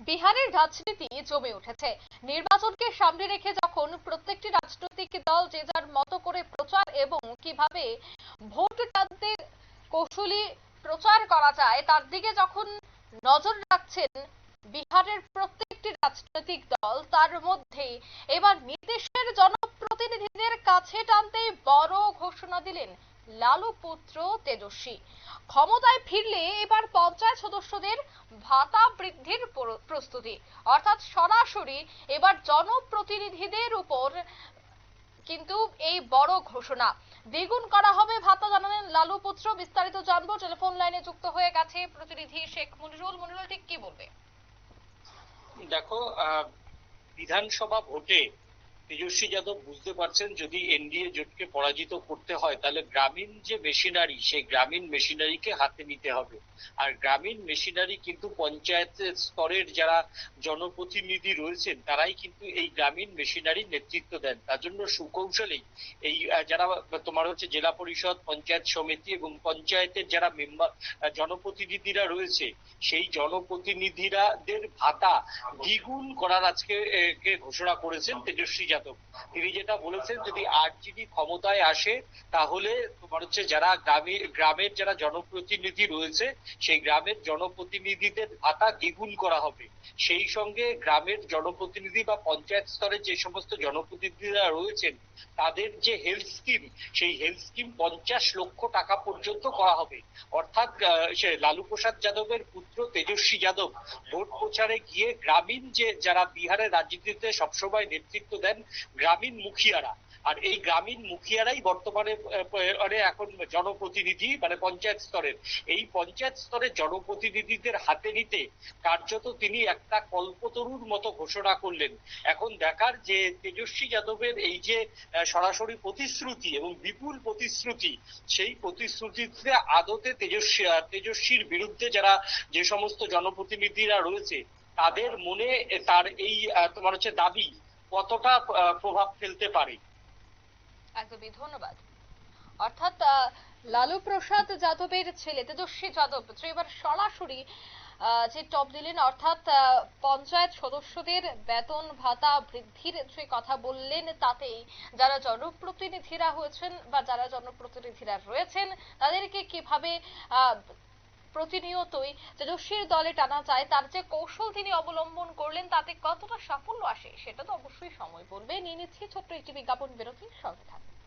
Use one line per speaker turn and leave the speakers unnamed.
বিহারের রাজনীতি জমে উঠেছে। নির্বাচনকে সামনে রেখে যখন প্রত্যেকটি রাজনৈতিক দল যে যার মতো করে প্রচার এবং কীভাবে ভোট টানতে কৌশলী প্রচার করা যায়, তার দিকে যখন নজর রাখছেন বিহারের প্রত্যেকটি রাজনৈতিক দল, তার মধ্যে এবার নীতিশের জনপ্রতিনিধিদের কাছে টানতে বড় ঘোষণা দিলেন লালু পুত্র তেজস্বী। ক্ষমতায় ফিরলে এবার পঞ্চায়েত সদস্যদের ভাতা বৃদ্ধির প্রস্তুতি। অর্থাৎ সরাসরি এবার জনপ্রতিনিধিদের উপর কিন্তু এই বড় ঘোষণা। দ্বিগুণ করা হবে ভাতা জানালেন লালু পুত্র বিস্তারিত জানব। টেলিফোন লাইনে যুক্ত হয়ে গেছে প্রতিনিধি শেখ মনিরুল মনিরুল ঠিক কি বলবে?
দেখো বিধানসভা ভোটে তেজস্বী যাদব বুঝতে পারছেন যদি এনডিএ জোটকে পরাজিত করতে হয় তাহলে গ্রামীণ যে মেশিনারি সেই গ্রামীণ মেশিনারিকে হাতে নিতে হবে। আর গ্রামীণ মেশিনারি কিন্তু পঞ্চায়েত স্তরের যারা জনপ্রতিনিধি রয়েছেন তারাই কিন্তু এই গ্রামীণ মেশিনারি নেতৃত্ব দেন। তার জন্য সুকৌশলেই এই যারা তোমার হচ্ছে জেলা পরিষদ পঞ্চায়েত সমিতি এবং পঞ্চায়েতের যারা মেম্বার জনপ্রতিনিধিরা রয়েছে সেই জনপ্রতিনিধিরাদের ভাতা দ্বিগুণ করার আজকে ঘোষণা করেছেন তেজস্বী যাদব তিনি যেটা বলেছেন, যদি আরজিডি ক্ষমতায় আসে, তাহলে তোমার হচ্ছে যারা গ্রামে গ্রামের যারা জনপ্রতিনিধি রয়েছে, সেই গ্রামের জনপ্রতিনিধিদের ভাতা দ্বিগুণ করা হবে। সেই সঙ্গে গ্রামের জনপ্রতিনিধি বা পঞ্চায়েত স্তরে যে সমস্ত জনপ্রতিনিধিরা রয়েছেন, তাদের যে হেলথ স্কিম সেই হেলথ স্কিম পঞ্চাশ লক্ষ টাকা পর্যন্ত করা হবে। অর্থাৎ সে লালু প্রসাদ যাদবের পুত্র তেজস্বী যাদব ভোট প্রচারে গিয়ে গ্রামীণ যে যারা বিহারের রাজনীতিতে সবসময় নেতৃত্ব দেন গ্রামীণ মুখিয়ারা। আর এই গ্রামীণ মুখিয়ারাই বর্তমানে মানে এখন জনপ্রতিনিধি মানে পঞ্চায়েত স্তরের। এই পঞ্চায়েত স্তরের জনপ্রতিনিধিদের হাতে নিতে কার্যত তিনি একটা কল্পতরুর মতো ঘোষণা করলেন। এখন দেখার যে তেজস্বী যাদবের এই যে সরাসরি প্রতিশ্রুতি এবং বিপুল প্রতিশ্রুতি, সেই প্রতিশ্রুতিতে আদতে তেজস্বী তেজস্বীর বিরুদ্ধে যারা যে সমস্ত জনপ্রতিনিধিরা রয়েছে, তাদের মনে তার এই তোমার হচ্ছে দাবি কতটা প্রভাব ফেলতে পারে।
একদমই, ধন্যবাদ। অর্থাৎ লালু প্রসাদ যাদবের ছেলে, তেজস্বী যাদব যে এবার সরাসরি যে টপ দিলেন, অর্থাৎ পঞ্চায়েত সদস্যদের বেতন ভাতা বৃদ্ধির যে কথা বললেন, তাতেই যারা জনপ্রতিনিধিরা হয়েছেন বা যারা জনপ্রতিনিধিরা রয়েছেন, তাদেরকে কীভাবে প্রতিনিয়তই তেজস্বীর দলে টানা যায়, তার যে কৌশল তিনি অবলম্বন করলেন, তাতে কতটা সাফল্য আসে, সেটা তো অবশ্যই সময় বলবে নিয়ে নিচ্ছি ছোট্ট একটি বিজ্ঞাপন বিরতির সঙ্গে থাকুন।